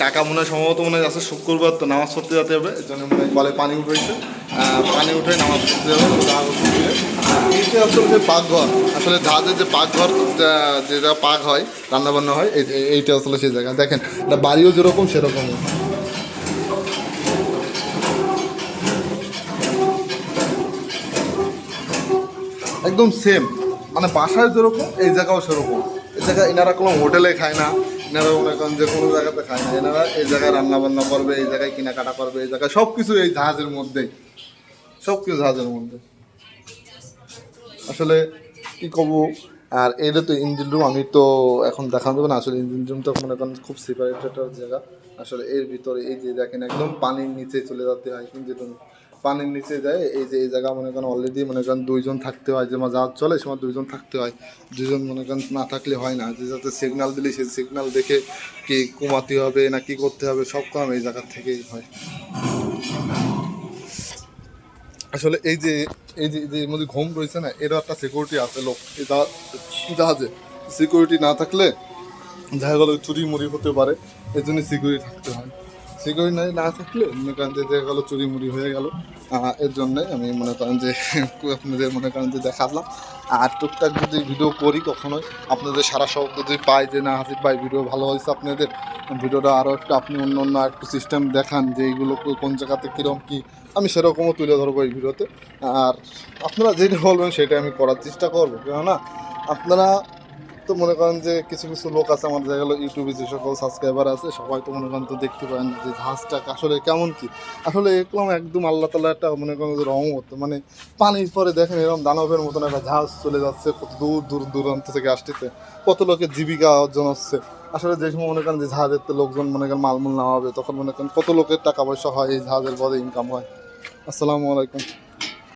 কাকা মনে হয় সম্ভবত মনে হয় আছে শুক্রবার তো নামাজ পড়তে যেতে হবে এর জন্য মনে হয় কলে পানি উঠেছে। পানি উঠে নামাজ পড়তে যাবে এইটা আসলে যে পাকঘর। আসলে জাহাজের যে পাকঘর যেটা পাক হয় রান্না বান্না হয়, এই- এই- এইটা আসলে সেই জায়গা। দেখেন, এটা বাড়িও যেরকম সেরকম একদম সেম মানে বাসায় যেরকম, এই জায়গাও সেরকম। এই জায়গায় এনারা কোনো হোটেলে খায় না। এনারা মনে করেন যে কোনো জায়গাতে খায় না। এনারা এই জায়গায় রান্না বান্না করবে, এই জায়গায় কেনাকাটা করবে, এই জায়গায় সব কিছু এই জাহাজের মধ্যেই সব কিছু জাহাজের মধ্যে। আসলে কি কব? আর এটা তো ইঞ্জিন রুম আমি তো এখন দেখানো দেবো না। আসলে ইঞ্জিন রুম তো মনে করেন খুব সেপারেটেড জায়গা। আসলে এর ভিতরে এই যে দেখেন একদম পানির নিচে চলে যেতে হয়। ইঞ্জিন রুম পানির নিচে যায়, এই যে এই জায়গা মনে করেন অলরেডি মনে করেন দুইজন থাকতে হয়, যে জাহাজ চলে সময় দুইজন থাকতে হয়। দুজন মনে করেন না থাকলে হয় না, যে যাতে সিগনাল দিলে সেই সিগনাল দেখে কি কমাতে হবে না কি করতে হবে, সব কাম এই জায়গা থেকেই হয়। আসলে এই যে এই যে যে মধ্যে ঘুম রয়েছে না, এরও একটা সিকিউরিটি আছে লোক জাহাজে। সিকিউরিটি না থাকলে দেখা গেলো চুরি মুড়ি হতে পারে এই জন্য সিকিউরিটি থাকতে হয়। সিকিউরিটি নাই, না থাকলে মনে করেন যে দেখা গেলো চুরি মুড়ি হয়ে গেল। এর জন্যে আমি মনে করেন যে আপনাদের মনে করেন যে দেখালাম। আর টুকটাক যদি ভিডিও করি কখনোই, আপনাদের সারা শব্দ যদি পাই যে, না হাসিফ ভাই, ভিডিও ভালো হয়েছে আপনাদের, ভিডিওটা আরও একটু আপনি অন্য অন্য একটু সিস্টেম দেখান যে এইগুলো কোন জায়গাতে কীরকম কী? আমি সেরকমও তুলে ধরবো এই ভিডিওতে। আর আপনারা যেটা বলবেন সেটা আমি করার চেষ্টা করব। কেননা আপনারা তো মনে করেন যে কিছু কিছু লোক আছে আমার দেখা গেলো ইউটিউবে যে সকল সাবস্ক্রাইবার আছে, সবাই তো মনে করেন তো দেখতে পারেন যে জাহাজটা আসলে কেমন কি। আসলে এরকম একদম আল্লাহ তালা একটা মনে করেন যে রহমত মানে পানির পরে দেখেন এরকম দানবের মতন একটা জাহাজ চলে যাচ্ছে, কত দূর দূর, দূরান্ত থেকে আসতেছে, কত লোকের জীবিকা অর্জন হচ্ছে। আসলে যে সময় মনে করেন যে জাহাজের তো লোকজন মনে করেন মালমূল নামাবে তখন মনে করেন কত লোকের টাকা পয়সা হয়, এই জাহাজের পদে ইনকাম হয়। আসসালামু আলাইকুম।